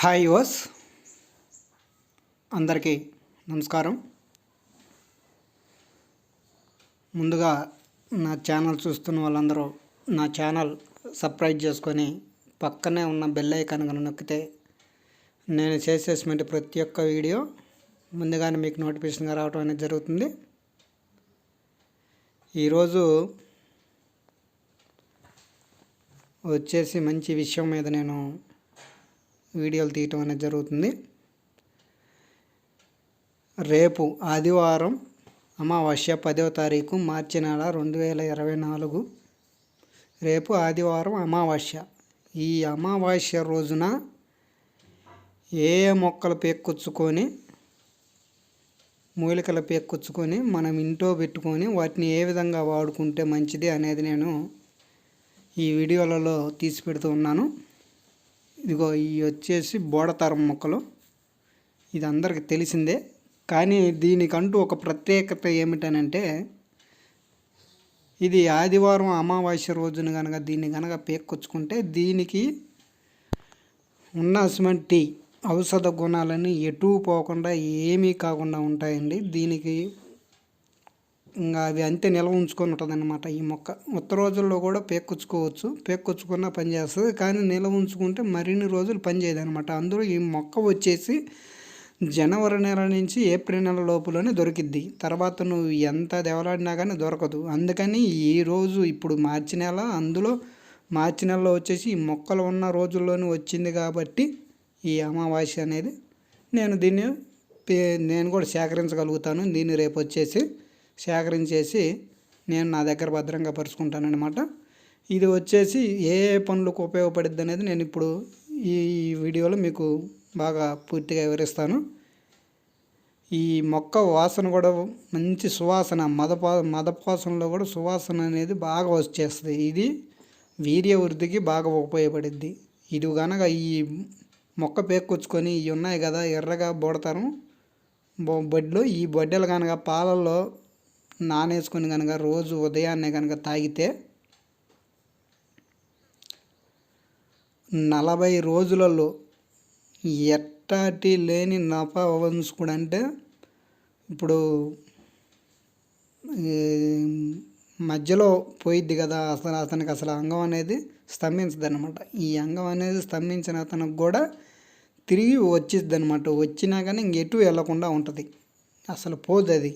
Hi యువస్ అందరికీ నమస్కారం. ముందుగా నా ఛానల్ చూస్తున్న వాళ్ళందరూ నా ఛానల్ సబ్స్క్రైబ్ చేసుకొని పక్కనే ఉన్న బెల్ ఐకాన్ కనుక నొక్కితే నేను చేసేసినటువంటి ప్రతి ఒక్క వీడియో ముందుగానే మీకు నోటిఫికేషన్గా రావడం అనేది జరుగుతుంది. ఈరోజు వచ్చేసి మంచి విషయం మీద నేను వీడియోలు తీయటం అనేది జరుగుతుంది. రేపు ఆదివారం అమావాస్య పదవ తారీఖు మార్చి నెల రెండు వేల ఇరవై నాలుగు. రేపు ఆదివారం అమావాస్య. ఈ అమావాస్య రోజున ఏ మొక్కలు పేక్కొచ్చుకొని మూలికలు పేక్కొచ్చుకొని మనం ఇంట్లో పెట్టుకొని వాటిని ఏ విధంగా వాడుకుంటే మంచిది అనేది నేను ఈ వీడియోలలో తీసి పెడుతూ ఉన్నాను. ఇదిగో ఇవి వచ్చేసి బోడతరం మొక్కలు. ఇది అందరికి తెలిసిందే. కానీ దీనికంటూ ఒక ప్రత్యేకత ఏమిటనంటే ఇది ఆదివారం అమావాస్య రోజున కనుక దీన్ని కనుక పేక్కొచ్చుకుంటే దీనికి ఉన్నటువంటి ఔషధ గుణాలని ఎటు పోకుండా ఏమీ కాకుండా ఉంటాయండి. దీనికి ఇంకా అవి అంతే నిల్వ ఉంచుకొని ఉంటుంది అనమాట ఈ మొక్క. ఉత్త రోజుల్లో కూడా పేక్కొచ్చుకోవచ్చు పేక్కొచ్చుకున్న పని చేస్తుంది. కానీ నిల్వ ఉంచుకుంటే మరిన్ని రోజులు పనిచేయదు అనమాట అందులో ఈ మొక్క వచ్చేసి జనవరి నెల నుంచి ఏప్రిల్ నెల లోపులోనే దొరికిద్ది. తర్వాత నువ్వు ఎంత దేవలాడినా కానీ దొరకదు. అందుకని ఈ రోజు ఇప్పుడు మార్చి నెల అందులో మార్చి నెలలో వచ్చేసి ఈ మొక్కలు ఉన్న రోజుల్లోనే వచ్చింది కాబట్టి ఈ అమావాస్య అనేది నేను దీన్ని నేను కూడా సేకరించగలుగుతాను. దీన్ని రేపు వచ్చేసి సేకరించేసి నేను నా దగ్గర భద్రంగా పరుచుకుంటానమాట ఇది వచ్చేసి ఏ ఏ పనులకు ఉపయోగపడుద్ది అనేది నేను ఇప్పుడు ఈ వీడియోలో మీకు బాగా పూర్తిగా వివరిస్తాను. ఈ మొక్క వాసన కూడా మంచి సువాసన మదపా మదపాసనలో కూడా సువాసన అనేది బాగా వచ్చేస్తుంది. ఇది వీర్య వృద్ధికి బాగా ఉపయోగపడుద్ది. ఇది కనుక ఈ మొక్క పేకొచ్చుకొని ఇవి ఉన్నాయి కదా ఎర్రగా బోడతారు. బొడ్లు ఈ బొడ్డలు కనుక పాలల్లో నానేసుకొని కనుక రోజు ఉదయాన్నే కనుక తాగితే నలభై రోజులలో ఎట్టాటి లేని నప అంటే ఇప్పుడు మధ్యలో పోయిద్ది కదా అసలు అతనికి అసలు అంగం అనేది స్తంభించదు అనమాట ఈ అంగం అనేది స్తంభించిన అతనికి కూడా తిరిగి వచ్చిద్ది అనమాట వచ్చినా కానీ ఇంకెటు వెళ్ళకుండా ఉంటుంది. అసలు పోదు అది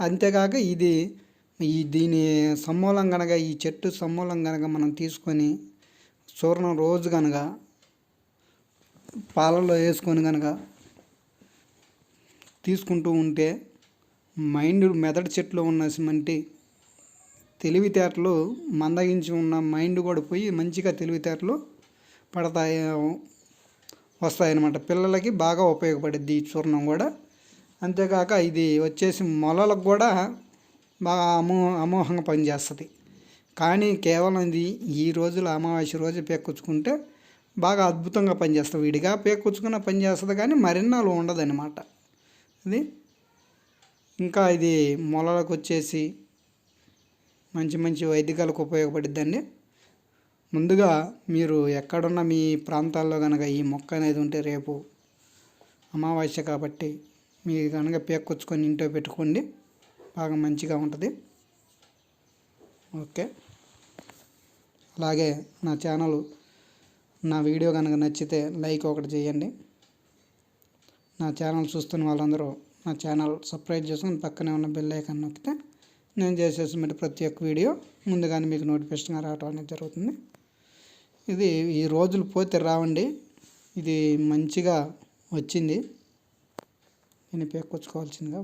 అంతేకాక ఇది ఈ దీని సమూలం కనుక ఈ చెట్టు సమూలం కనుక మనం తీసుకొని చూర్ణం రోజు కనుక పాలలో వేసుకొని కనుక తీసుకుంటూ ఉంటే మైండ్ మెదడు చెట్లు ఉన్నటువంటి తెలివితేటలు మందగించి ఉన్న మైండ్ కూడా పోయి మంచిగా తెలివితేటలు పడతాయి వస్తాయన్నమాట. పిల్లలకి బాగా ఉపయోగపడుద్ది ఈ చూర్ణం కూడా. అంతేకాక ఇది వచ్చేసి మొలలకు కూడా బాగా అమో అమోహంగా పనిచేస్తుంది. కానీ కేవలం ఇది ఈ రోజుల అమావాస్య రోజు పేకొచ్చుకుంటే బాగా అద్భుతంగా పనిచేస్తుంది. విడిగా పేకొచ్చుకున్న పనిచేస్తుంది కానీ మరిన్నాళ్ళు ఉండదన్నమాట. ఇది ఇంకా ఇది మొలలకు వచ్చేసి మంచి మంచి వైద్యకాలకు ఉపయోగపడిద్దండి. ముందుగా మీరు ఎక్కడున్న మీ ప్రాంతాల్లో కనుక ఈ మొక్క అనేది ఉంటే రేపు అమావాస్య కాబట్టి మీరు కనుక పేక్కొచ్చుకొని ఇంట్లో పెట్టుకోండి. బాగా మంచిగా ఉంటుంది. ఓకే. అలాగే నా ఛానల్ నా వీడియో కనుక నచ్చితే లైక్ ఒకటి చేయండి. నా ఛానల్ చూస్తున్న వాళ్ళందరూ నా ఛానల్ సబ్స్క్రైబ్ చేసుకుని పక్కనే ఉన్న బెల్ ఐకాన్ నొక్కితే నేను చేసేసిన ప్రతి ఒక్క వీడియో ముందుగానే మీకు నోటిఫికేషన్గా రావడం అనేది జరుగుతుంది. ఇది ఈ రోజులు పోతే రావండి. ఇది మంచిగా వచ్చింది. నేను పేక్కొచ్చుకోవాల్సిందిగా